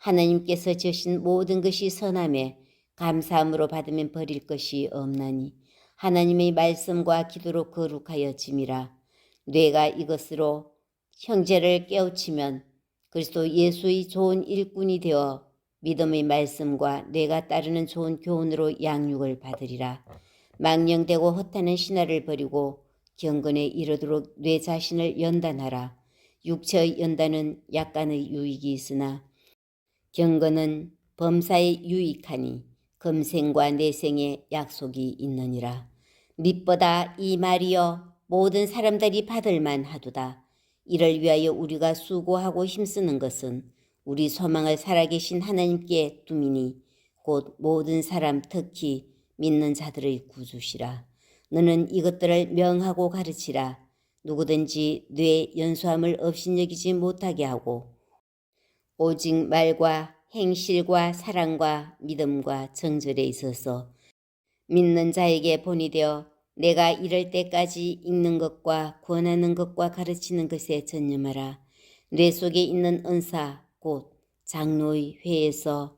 하나님께서 지으신 모든 것이 선함에 감사함으로 받으면 버릴 것이 없나니 하나님의 말씀과 기도로 거룩하여 짐이라. 뇌가 이것으로 형제를 깨우치면 그리스도 예수의 좋은 일꾼이 되어 믿음의 말씀과 뇌가 따르는 좋은 교훈으로 양육을 받으리라. 망령되고 허탄한 신화를 버리고 경건에 이르도록 뇌 자신을 연단하라. 육체의 연단은 약간의 유익이 있으나 경건은 범사에 유익하니 금생과 내생에 약속이 있느니라. 밑보다 이 말이여 모든 사람들이 받을 만 하도다. 이를 위하여 우리가 수고하고 힘쓰는 것은 우리 소망을 살아계신 하나님께 두미니 곧 모든 사람 특히 믿는 자들의 구주시라. 너는 이것들을 명하고 가르치라. 누구든지 뇌 연수함을 업신여기지 못하게 하고 오직 말과 행실과 사랑과 믿음과 정절에 있어서 믿는 자에게 본이 되어 내가 이럴 때까지 읽는 것과 권하는 것과 가르치는 것에 전념하라. 뇌 속에 있는 은사 곧 장로의 회에서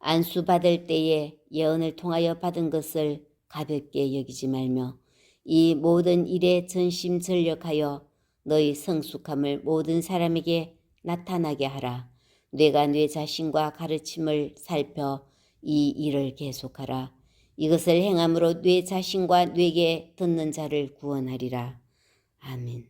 안수 받을 때에 예언을 통하여 받은 것을 가볍게 여기지 말며 이 모든 일에 전심전력하여 너희 성숙함을 모든 사람에게 나타나게 하라. 뇌가 뇌 자신과 가르침을 살펴 이 일을 계속하라. 이것을 행함으로 뇌 자신과 뇌게 듣는 자를 구원하리라. 아멘.